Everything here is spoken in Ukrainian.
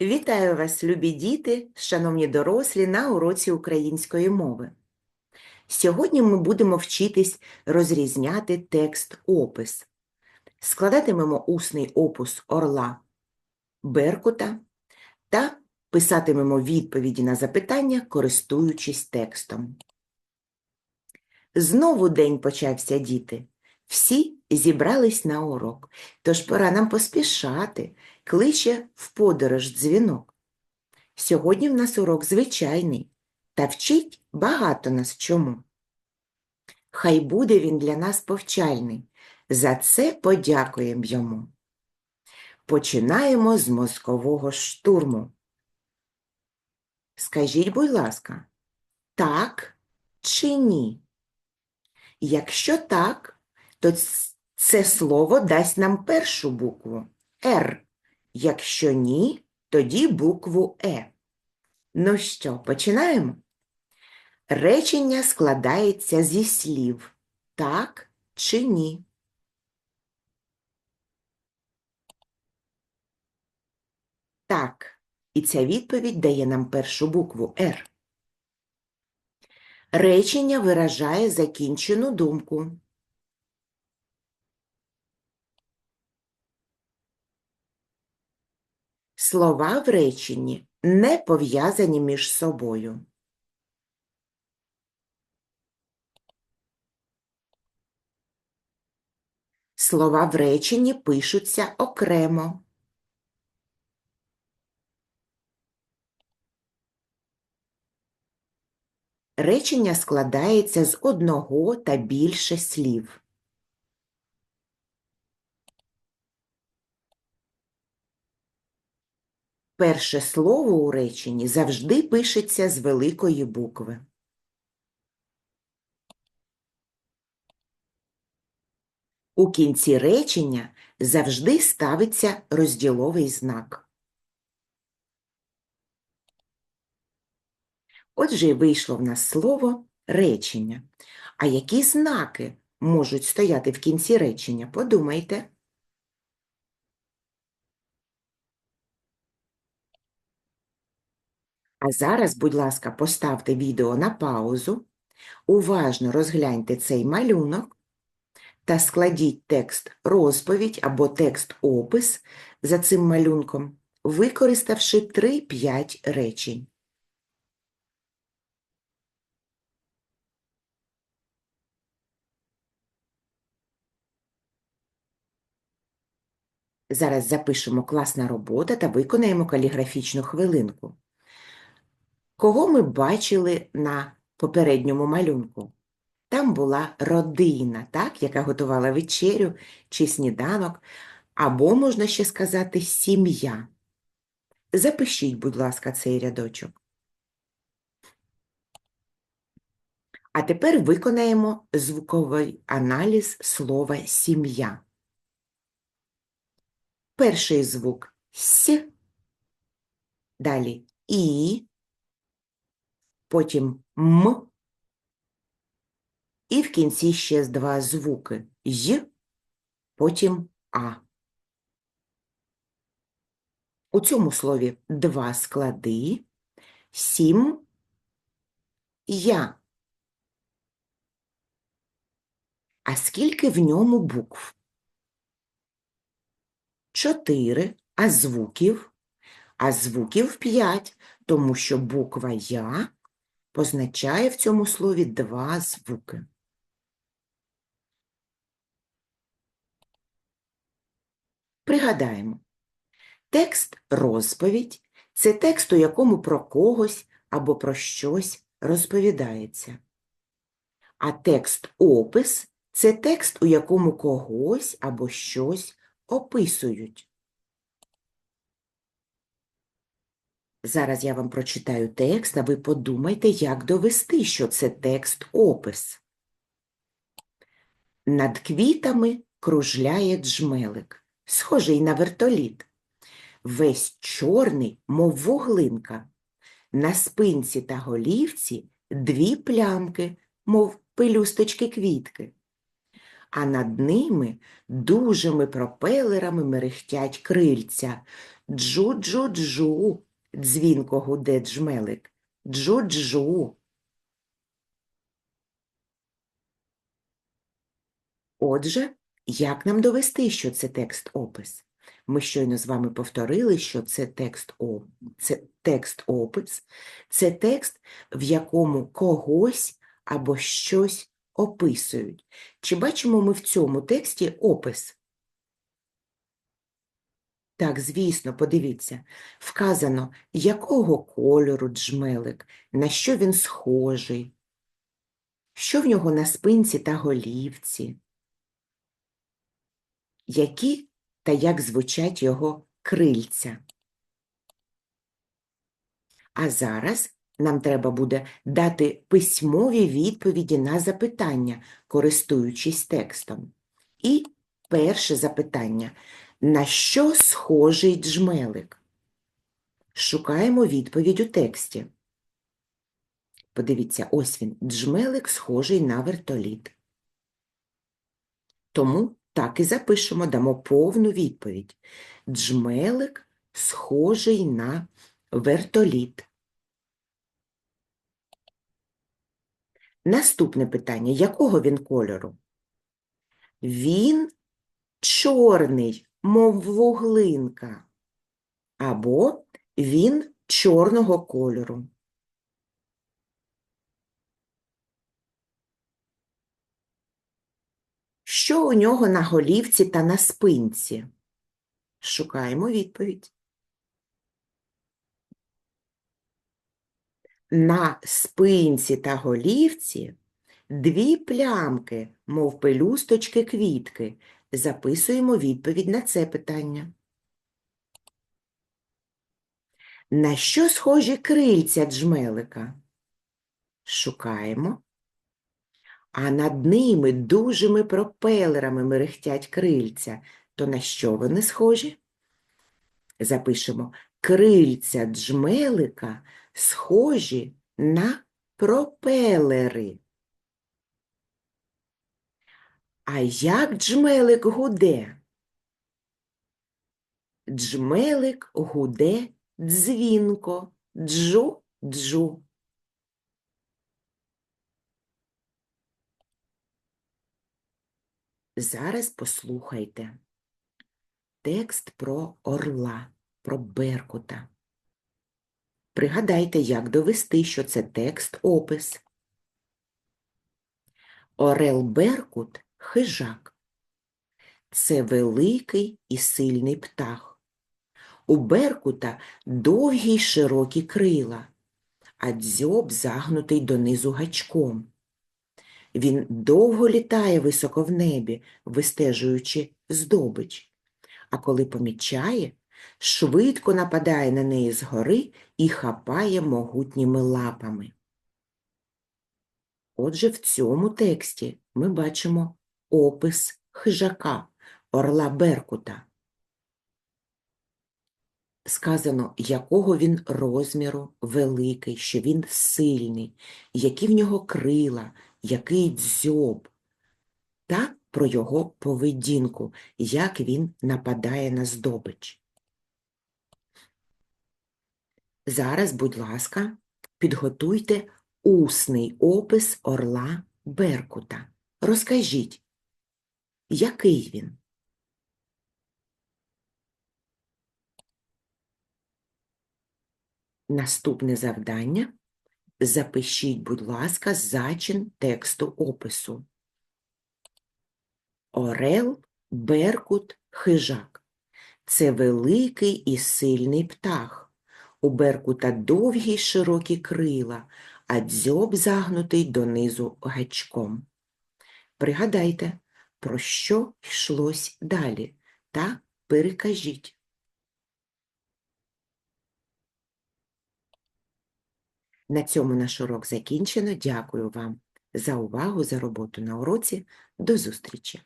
Вітаю вас, любі діти, шановні дорослі, на уроці української мови. Сьогодні ми будемо вчитись розрізняти текст-опис. Складатимемо усний опус орла Беркута та писатимемо відповіді на запитання, користуючись текстом. Знову день почався, діти. Всі зібрались на урок, тож пора нам поспішати, кличе в подорож дзвінок. Сьогодні в нас урок звичайний, та вчить багато нас чому. Хай буде він для нас повчальний, за це подякуємо йому. Починаємо з мозкового штурму. Скажіть, будь ласка, так чи ні? Якщо так, то це слово дасть нам першу букву Р. Якщо ні, тоді букву Е. Ну що, починаємо? Речення складається зі слів так чи ні. Так, і ця відповідь дає нам першу букву Р. Речення виражає закінчену думку. Слова в реченні не пов'язані між собою. Слова в реченні пишуться окремо. Речення складається з одного та більше слів. Перше слово у реченні завжди пишеться з великої букви. У кінці речення завжди ставиться розділовий знак. Отже, вийшло в нас слово речення. А які знаки можуть стояти в кінці речення? Подумайте. А зараз, будь ласка, поставте відео на паузу, уважно розгляньте цей малюнок та складіть текст розповідь або текст опис за цим малюнком, використавши 3-5 речень. Зараз запишемо класна робота та виконаємо каліграфічну хвилинку. Кого ми бачили на попередньому малюнку? Там була родина, так, яка готувала вечерю чи сніданок, або, можна ще сказати, сім'я. Запишіть, будь ласка, цей рядочок. А тепер виконаємо звуковий аналіз слова сім'я. Перший звук С, далі І, потім М, і в кінці ще два звуки Й, потім А. У цьому слові два склади, сім, я. А скільки в ньому букв? Чотири, а звуків? А звуків п'ять, тому що буква Я позначає в цьому слові два звуки. Пригадаємо, текст розповідь це текст, у якому про когось або про щось розповідається. А текст опис це текст, у якому когось або щось описують. Зараз я вам прочитаю текст, а ви подумайте, як довести, що це текст-опис. Над квітами кружляє джмелик, схожий на вертоліт. Весь чорний, мов вуглинка. На спинці та голівці дві плямки, мов пелюсточки квітки. а над ними дужими пропелерами мерехтять крильця. Джу-джу-джу, дзвінко гуде джмелик. Джу-джу. Отже, як нам довести, що це текст-опис? Ми щойно з вами повторили, що це текст о- це текст-опис, це текст, в якому когось або щось описують. Чи бачимо ми в цьому тексті опис? Так, звісно, подивіться. Вказано, якого кольору джмелик, на що він схожий, що в нього на спинці та голівці, які та як звучать його крильця. А зараз нам треба буде дати письмові відповіді на запитання, користуючись текстом. І перше запитання. На що схожий джмелик? Шукаємо відповідь у тексті. Подивіться, ось він. Джмелик схожий на вертоліт. Тому так і запишемо, дамо повну відповідь. Джмелик схожий на вертоліт. Наступне питання. Якого він кольору? Він чорний, мов вуглинка. Або він чорного кольору. Що у нього на голівці та на спинці? Шукаємо відповідь. На спинці та голівці дві плямки, мов пелюсточки квітки. Записуємо відповідь на це питання. На що схожі крильця джмелика? Шукаємо. А над ними дужими пропелерами мерехтять крильця. То на що вони схожі? Запишемо. Крильця джмелика схожі на пропелери. А як джмелик гуде? Джмелик гуде дзвінко, джу-джу. Зараз послухайте текст про орла, про беркута. Пригадайте, як довести, що це текст-опис. Орел Беркут – хижак. Це великий і сильний птах. У Беркута довгі й широкі крила, а дзьоб загнутий донизу гачком. Він довго літає високо в небі, вистежуючи здобич, а коли помічає, швидко нападає на неї згори і хапає могутніми лапами. Отже, в цьому тексті ми бачимо опис хижака, орла Беркута. Сказано, якого він розміру великий, що він сильний, які в нього крила, який дзьоб, та про його поведінку, як він нападає на здобич. Зараз, будь ласка, підготуйте усний опис орла Беркута. Розкажіть, який він? Наступне завдання. Запишіть, будь ласка, зачин тексту опису. Орел, Беркут, хижак. Це великий і сильний птах. У Беркута довгі широкі крила, а дзьоб загнутий донизу гачком. Пригадайте, про що йшлось далі, та перекажіть. На цьому наш урок закінчено. Дякую вам за увагу, за роботу на уроці. До зустрічі!